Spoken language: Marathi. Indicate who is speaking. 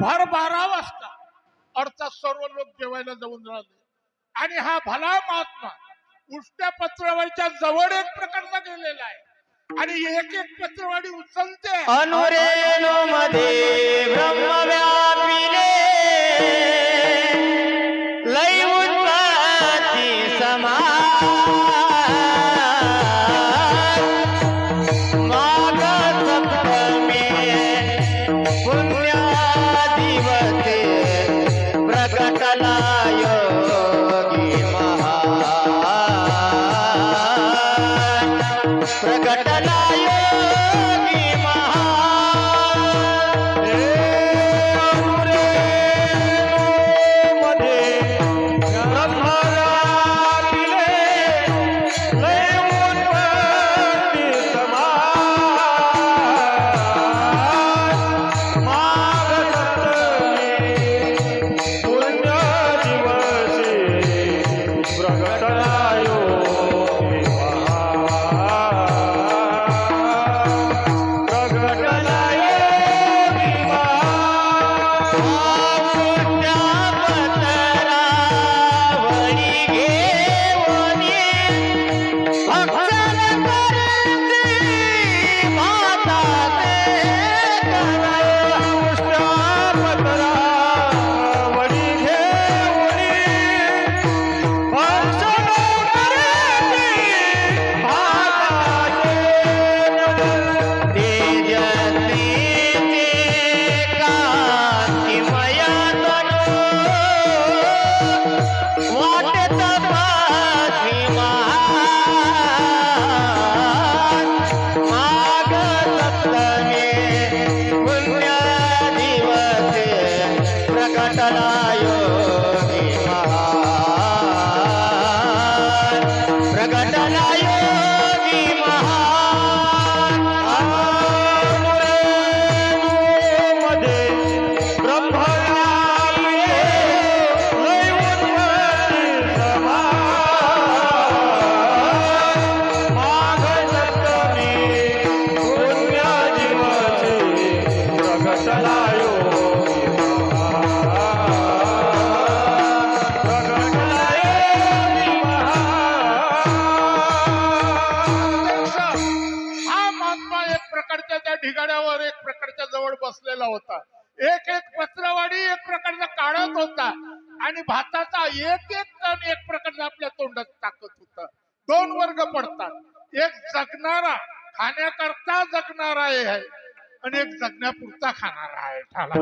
Speaker 1: भर बारा वाजता अर्थात सर्व लोक जेवायला जाऊन राहिले. आणि हा भला महात्मा उष्ट्या पत्रवाडीच्या जवळ एक प्रकारचा गेलेला आहे. आणि एक एक पत्रवाडी उचलते.
Speaker 2: अनुरेणु मध्ये ब्रह्म लय उत्पत्ती समा ప్రకటనాయో प्रकटला योगी महान प्रकटला योगी महानमध्ये माघ सप्तमी पुण्य प्रगटला
Speaker 1: ढिगाण्यावर एक प्रकारच्या जवळ बसलेला होता. एक एक पत्रवाडी एक प्रकारचा काढत होता. आणि भाताचा एक एक टन एक प्रकारचा आपल्या तोंडात टाकत होता. दोन वर्ग पडतात. एक जगणारा खाण्याकरता जगणारा आहे. आणि एक जगण्यापुरता खाणारा आहे. ठाला.